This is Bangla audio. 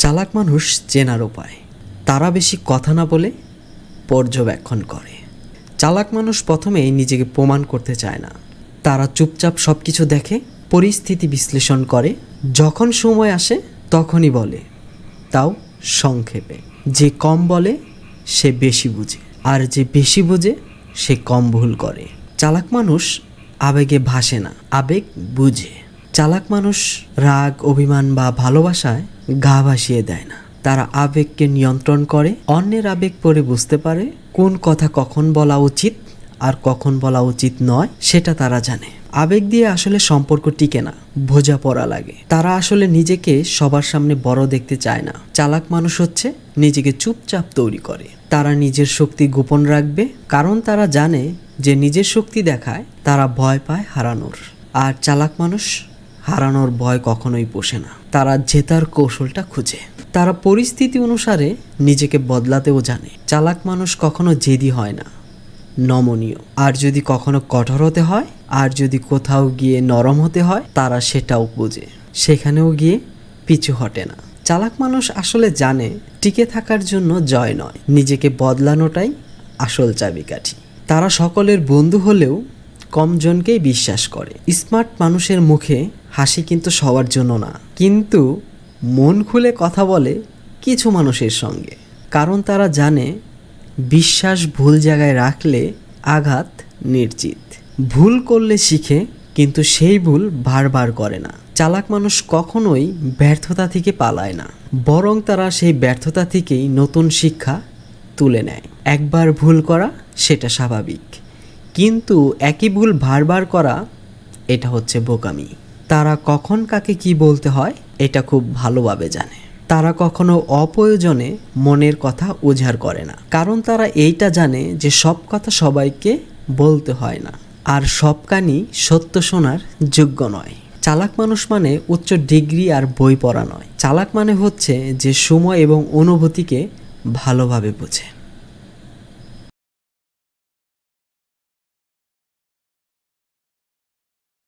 চালাক মানুষ চেনার উপায়। তারা বেশি কথা না বলে পর্যবেক্ষণ করে। চালাক মানুষ প্রথমেই নিজেকে প্রমাণ করতে চায় না। তারা চুপচাপ সব কিছু দেখে, পরিস্থিতি বিশ্লেষণ করে, যখন সময় আসে তখনই বলে। তাও সংক্ষেপে, যে কম বলে, সে বেশি বুঝে। আর যে বেশি বুঝে, সে কম ভুল করে। চালাক মানুষ আবেগে ভাসে না, আবেগ বুঝে। চালাক মানুষ রাগ, অভিমান বা ভালোবাসায় গা ভাসিয়ে দেয় না। তারা আবেগকে নিয়ন্ত্রণ করে, অন্যের আবেগ পড়ে বুঝতে পারে কোন কথা কখন বলা উচিত আর কখন বলা উচিত নয়, সেটা তারা জানে। আবেগ দিয়ে আসলে সম্পর্ক টিকে না বোঝা পড়া লাগে। তারা আসলে নিজেকে সবার সামনে বড় দেখতে চায় না। চালাক মানুষ হচ্ছে নিজেকে চুপচাপ তৈরি করে। তারা নিজের শক্তি গোপন রাখবে, কারণ তারা জানে যে নিজের শক্তি দেখায়, তারা ভয় পায় হারানোর। আর চালাক মানুষ হারানোর ভয় কখনোই পোষে না। তারা জেতার কৌশলটা খুঁজে। তারা পরিস্থিতি অনুসারে নিজেকে বদলাতেও জানে। চালাক মানুষ কখনো জেদি হয় না। নমনীয়। আর যদি কখনো কঠোর হতে হয়, আর যদি কোথাও গিয়ে নরম হতে হয়, তারা সেটাও বোঝে। সেখানেও গিয়ে পিছু হটে না। চালাক মানুষ আসলে জানে, টিকে থাকার জন্য জয় নয়। নিজেকে বদলানোটাই আসল চাবিকাঠি। তারা সকলের বন্ধু হলেও কমজনকেই বিশ্বাস করে। স্মার্ট মানুষের মুখে হাসি কিন্তু সবার জন্য না। কিন্তু মন খুলে কথা বলে কিছু মানুষের সঙ্গে। কারণ তারা জানে, বিশ্বাস ভুল জায়গায় রাখলে আঘাত নির্জিত। ভুল করলে শিখে, কিন্তু সেই ভুল বারবার করে না। চালাক মানুষ কখনোই ব্যর্থতা থেকে পালায় না। বরং তারা সেই ব্যর্থতা থেকেই নতুন শিক্ষা তুলে নেয়। একবার ভুল করা সেটা স্বাভাবিক। কিন্তু একই ভুল বারবার করা, এটা হচ্ছে বোকামি। তারা কখন কাকে কি বলতে হয়, এটা খুব ভালোভাবে জানে। তারা কখনো অপ্রয়োজনে মনের কথা উজাড় করে না। কারণ তারা এইটা জানে যে সব কথা সবাইকে বলতে হয় না। আর সব কানই সত্য শোনার যোগ্য নয়। চালাক মানুষ মানে উচ্চ ডিগ্রি আর বই পড়া নয়। চালাক মানে হচ্ছে যে সময় এবং অনুভূতিকে ভালোভাবে বোঝে।